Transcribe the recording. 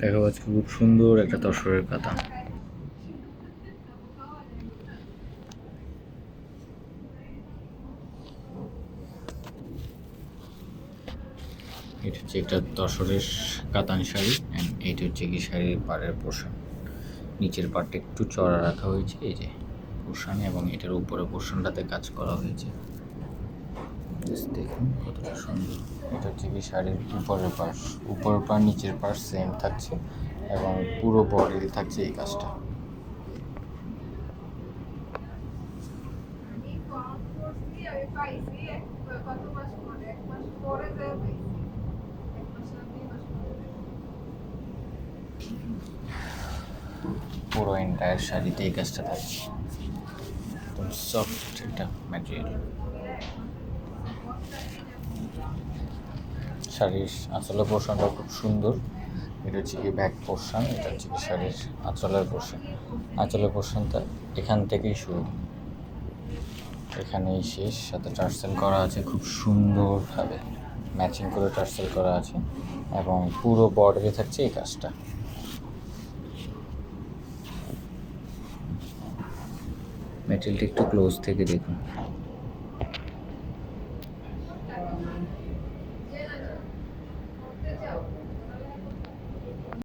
দেখা যাচ্ছে খুব সুন্দর একটা তসরের কাতা এটা হচ্ছে একটা তসরের কাতান শাড়ি অ্যান্ড এইটা হচ্ছে কি শাড়ির পাড়ের পোর্শন নিচের পার্টটা একটু চড়া রাখা হয়েছে, এই যে পোর্শন এবং এটার উপরে পোর্শনটাতে কাজ করা হয়েছে। দেখুন কতটা সুন্দর। এটা হচ্ছে কি শাড়ির উপরের পাশ উপরের পাশ, নিচের পাশ সেম থাকছে এবং পুরো বডি থাকছে এই কাজটা। পরে পরে পরে পুরো এন্টায়ার শাড়িতে এই কাজটা থাকছে। একদম সফট একটা ম্যাটেরিয়াল শাড়ির আঁচলের পোর্শনটা খুব সুন্দর। এটা হচ্ছে কি ব্যাক পোর্শন এটা হচ্ছে কি শাড়ির আঁচলের পোর্শন আঁচলের পোর্শনটা এখান থেকেই শুরু। এখানেই শেষ। সাথে টার্সেল করা আছে খুব সুন্দরভাবে। ম্যাচিং করে টার্সেল করা আছে এবং পুরো বর্ডারে থাকছে এই কাজটা। ম্যাটেরিয়ালটা একটু ক্লোজ থেকে দেখুন।